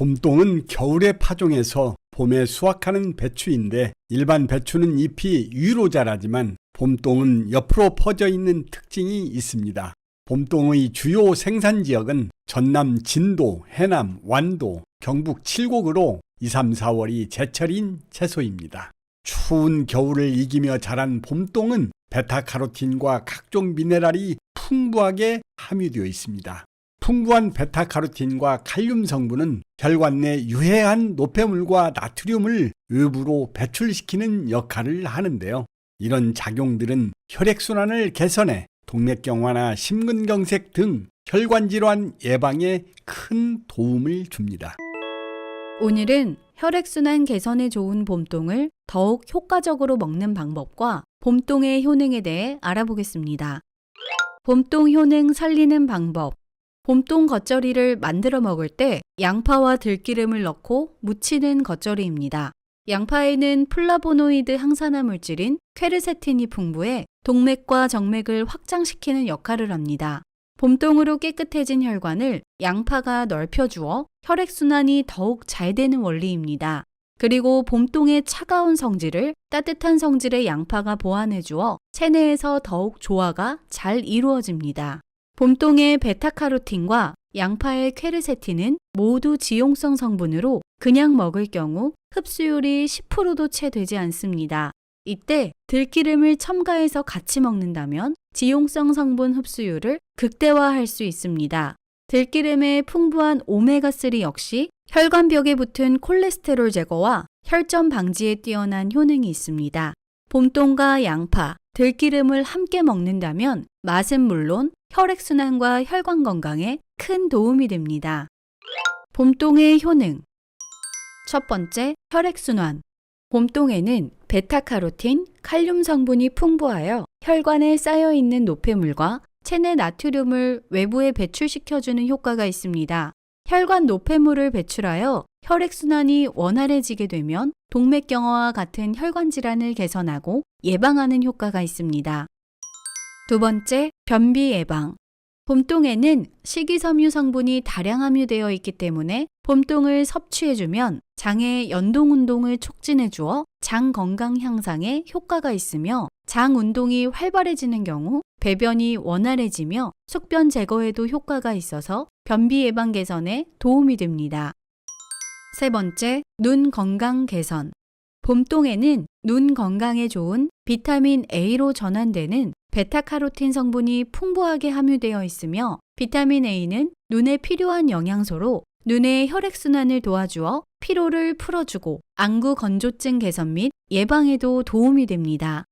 봄동은 겨울에 파종해서 봄에 수확하는 배추인데 일반 배추는 잎이 위로 자라지만 봄동은 옆으로 퍼져 있는 특징이 있습니다. 봄동의 주요 생산 지역은 전남 진도, 해남, 완도, 경북 칠곡으로 2, 3, 4월이 제철인 채소입니다. 추운 겨울을 이기며 자란 봄동은 베타카로틴과 각종 미네랄이 풍부하게 함유되어 있습니다. 풍부한 베타카로틴과 칼륨 성분은 혈관 내 유해한 노폐물과 나트륨을 외부로 배출시키는 역할을 하는데요. 이런 작용들은 혈액순환을 개선해 동맥경화나 심근경색 등 혈관 질환 예방에 큰 도움을 줍니다. 오늘은 혈액순환 개선에 좋은 봄동을 더욱 효과적으로 먹는 방법과 봄동의 효능에 대해 알아보겠습니다. 봄동 효능 살리는 방법. 봄동 겉절이를 만들어 먹을 때 양파와 들기름을 넣고 무치는 겉절이입니다. 양파에는 플라보노이드 항산화 물질인 퀘르세틴이 풍부해 동맥과 정맥을 확장시키는 역할을 합니다. 봄동으로 깨끗해진 혈관을 양파가 넓혀주어 혈액순환이 더욱 잘 되는 원리입니다. 그리고 봄동의 차가운 성질을 따뜻한 성질의 양파가 보완해주어 체내에서 더욱 조화가 잘 이루어집니다. 봄동의 베타카로틴과 양파의 퀘르세틴은 모두 지용성 성분으로 그냥 먹을 경우 흡수율이 10%도 채 되지 않습니다. 이때 들기름을 첨가해서 같이 먹는다면 지용성 성분 흡수율을 극대화할 수 있습니다. 들기름의 풍부한 오메가3 역시 혈관벽에 붙은 콜레스테롤 제거와 혈전 방지에 뛰어난 효능이 있습니다. 봄동과 양파, 들기름을 함께 먹는다면 맛은 물론 혈액순환과 혈관 건강에 큰 도움이 됩니다. 봄동의 효능 첫 번째, 혈액순환. 봄동에는 베타카로틴, 칼륨 성분이 풍부하여 혈관에 쌓여 있는 노폐물과 체내 나트륨을 외부에 배출시켜주는 효과가 있습니다. 혈관 노폐물을 배출하여 혈액순환이 원활해지게 되면 동맥경화와 같은 혈관 질환을 개선하고 예방하는 효과가 있습니다. 두 번째, 변비 예방. 봄동에는 식이섬유 성분이 다량 함유되어 있기 때문에 봄동을 섭취해주면 장의 연동 운동을 촉진해 주어 장 건강 향상에 효과가 있으며 장 운동이 활발해지는 경우 배변이 원활해지며 숙변 제거에도 효과가 있어서 변비 예방 개선에 도움이 됩니다. 세 번째, 눈 건강 개선. 봄동에는 눈 건강에 좋은 비타민 A로 전환되는 베타카로틴 성분이 풍부하게 함유되어 있으며 비타민 A는 눈에 필요한 영양소로 눈의 혈액순환을 도와주어 피로를 풀어주고 안구 건조증 개선 및 예방에도 도움이 됩니다.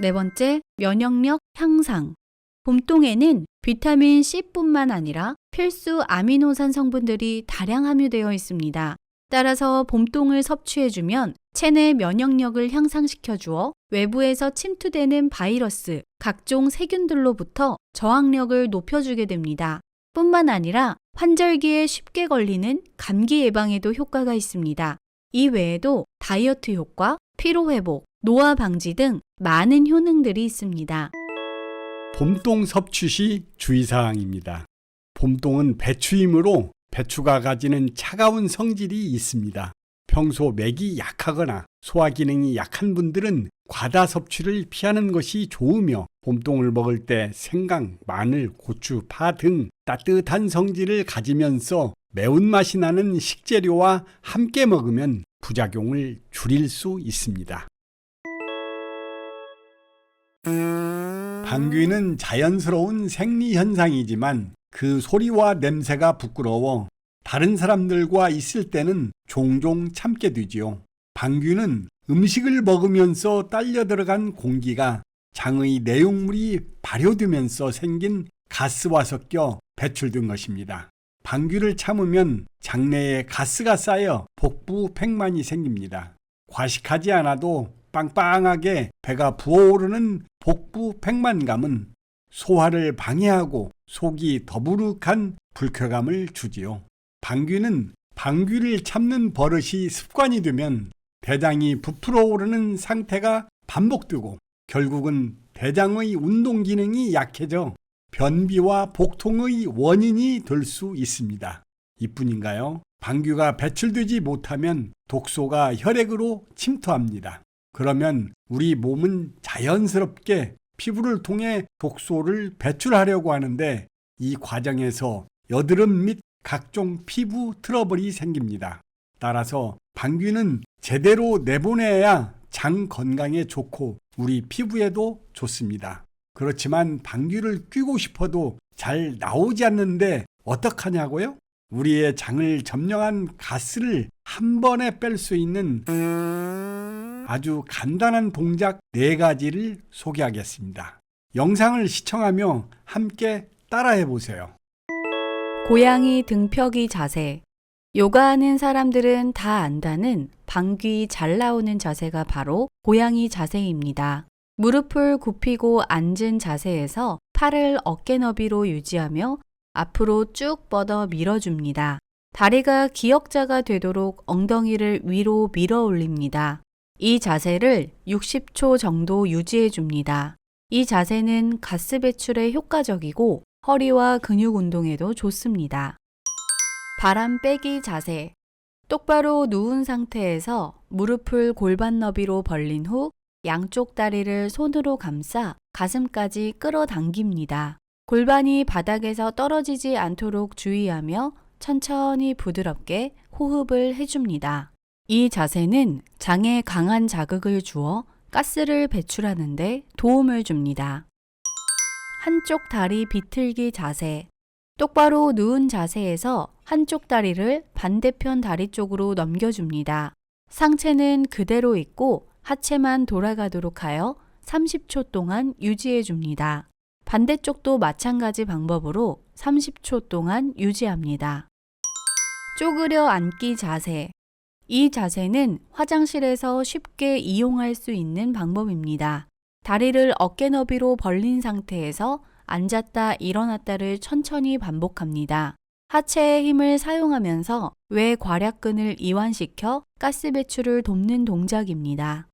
네 번째, 면역력 향상. 봄동에는 비타민 C뿐만 아니라 필수 아미노산 성분들이 다량 함유되어 있습니다. 따라서 봄동을 섭취해주면 체내 면역력을 향상시켜 주어 외부에서 침투되는 바이러스, 각종 세균들로부터 저항력을 높여주게 됩니다. 뿐만 아니라 환절기에 쉽게 걸리는 감기 예방에도 효과가 있습니다. 이 외에도 다이어트 효과, 피로회복, 노화 방지 등 많은 효능들이 있습니다. 봄동 섭취 시 주의사항입니다. 봄동은 배추이므로 배추가 가지는 차가운 성질이 있습니다. 평소 맥이 약하거나 소화 기능이 약한 분들은 과다 섭취를 피하는 것이 좋으며 봄동을 먹을 때 생강, 마늘, 고추, 파 등 따뜻한 성질을 가지면서 매운맛이 나는 식재료와 함께 먹으면 부작용을 줄일 수 있습니다. 방귀는 자연스러운 생리 현상이지만 그 소리와 냄새가 부끄러워 다른 사람들과 있을 때는 종종 참게 되지요. 방귀는 음식을 먹으면서 딸려 들어간 공기가 장의 내용물이 발효되면서 생긴 가스와 섞여 배출된 것입니다. 방귀를 참으면 장내에 가스가 쌓여 복부 팽만이 생깁니다. 과식하지 않아도 빵빵하게 배가 부어오르는 복부 팽만감은 소화를 방해하고 속이 더부룩한 불쾌감을 주지요. 방귀는 방귀를 참는 버릇이 습관이 되면 대장이 부풀어 오르는 상태가 반복되고 결국은 대장의 운동 기능이 약해져 변비와 복통의 원인이 될 수 있습니다. 이뿐인가요? 방귀가 배출되지 못하면 독소가 혈액으로 침투합니다. 그러면 우리 몸은 자연스럽게 피부를 통해 독소를 배출하려고 하는데 이 과정에서 여드름 및 각종 피부 트러블이 생깁니다. 따라서 방귀는 제대로 내보내야 장 건강에 좋고 우리 피부에도 좋습니다. 그렇지만 방귀를 뀌고 싶어도 잘 나오지 않는데 어떡하냐고요? 우리의 장을 점령한 가스를 한 번에 뺄 수 있는 아주 간단한 동작 네 가지를 소개하겠습니다. 영상을 시청하며 함께 따라해 보세요. 고양이 등펴기 자세. 요가하는 사람들은 다 안다는 방귀 잘 나오는 자세가 바로 고양이 자세입니다. 무릎을 굽히고 앉은 자세에서 팔을 어깨 너비로 유지하며 앞으로 쭉 뻗어 밀어줍니다. 다리가 기역자가 되도록 엉덩이를 위로 밀어 올립니다. 이 자세를 60초 정도 유지해 줍니다. 이 자세는 가스 배출에 효과적이고 허리와 근육 운동에도 좋습니다. 바람 빼기 자세. 똑바로 누운 상태에서 무릎을 골반 너비로 벌린 후 양쪽 다리를 손으로 감싸 가슴까지 끌어당깁니다. 골반이 바닥에서 떨어지지 않도록 주의하며 천천히 부드럽게 호흡을 해줍니다. 이 자세는 장에 강한 자극을 주어 가스를 배출하는데 도움을 줍니다. 한쪽 다리 비틀기 자세. 똑바로 누운 자세에서 한쪽 다리를 반대편 다리 쪽으로 넘겨줍니다. 상체는 그대로 있고 하체만 돌아가도록 하여 30초 동안 유지해 줍니다. 반대쪽도 마찬가지 방법으로 30초 동안 유지합니다. 쪼그려 앉기 자세. 이 자세는 화장실에서 쉽게 이용할 수 있는 방법입니다. 다리를 어깨 너비로 벌린 상태에서 앉았다 일어났다를 천천히 반복합니다. 하체의 힘을 사용하면서 외괄약근을 이완시켜 가스 배출을 돕는 동작입니다.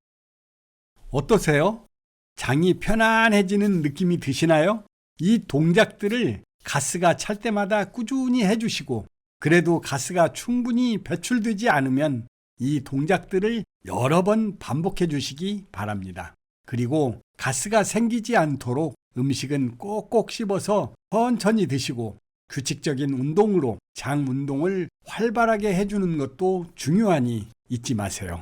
어떠세요? 장이 편안해지는 느낌이 드시나요? 이 동작들을 가스가 찰 때마다 꾸준히 해주시고 그래도 가스가 충분히 배출되지 않으면 이 동작들을 여러 번 반복해 주시기 바랍니다. 그리고 가스가 생기지 않도록 음식은 꼭꼭 씹어서 천천히 드시고 규칙적인 운동으로 장 운동을 활발하게 해주는 것도 중요하니 잊지 마세요.